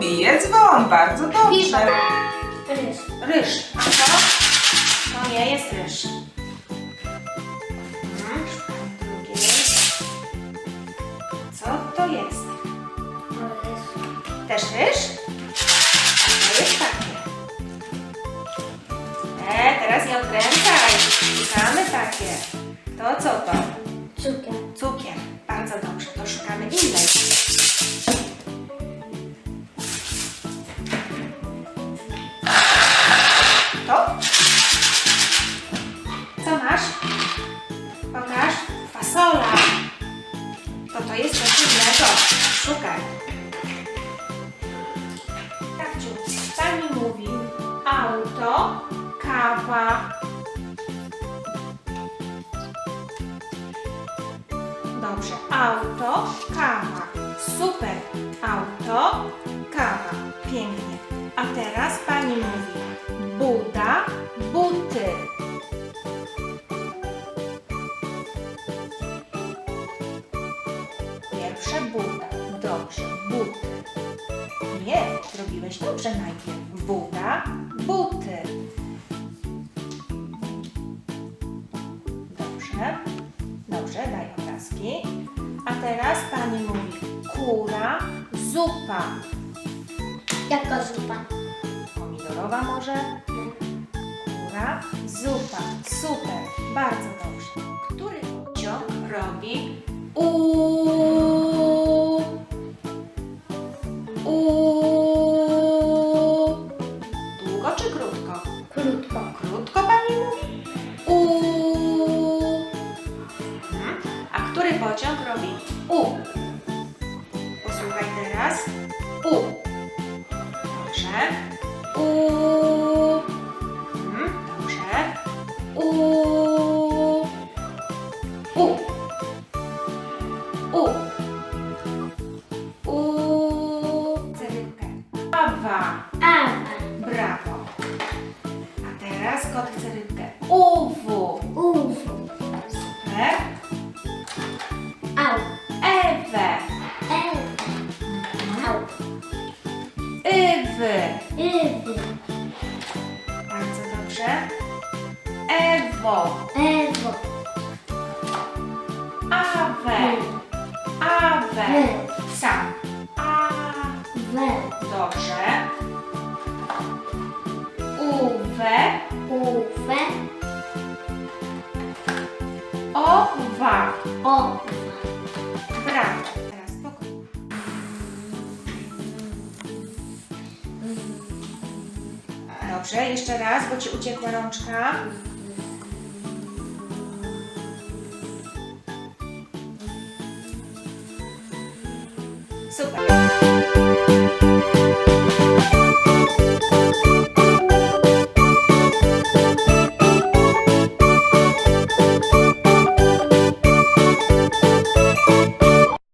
bije dzwon, bardzo dobrze. Ryż. Ryż. A co? To nie jest ryż. Mhm, szukam drugiej. Co to jest? Też ryż? A to jest takie. E, teraz nie odkręcaj. Szukamy takie. To co to? Cukier. Cukier. Bardzo dobrze, to szukamy innej. Kawa. Dobrze, auto, kawa. Super. Auto, kawa. Pięknie. A teraz pani mówi Buda, Buda, buty. Dobrze. Dobrze, daj obrazki. A teraz pani mówi kura, zupa. Jaka zupa? Pomidorowa może? Kura, zupa. Super, bardzo dobrze. Który pociąg robi u Dobrze. U. Mhm. Dobrze. U. U. U. U. Cyrylkę. Awa. Awa. Brawo. A teraz kot chce rybkę. Uwu. Uwu. Super. Ewy. Bardzo dobrze. Ewo. Ewo. Awę. Awę. Sam. A. We. Dobrze. Dobrze, jeszcze raz, bo ci uciekła rączka. Super.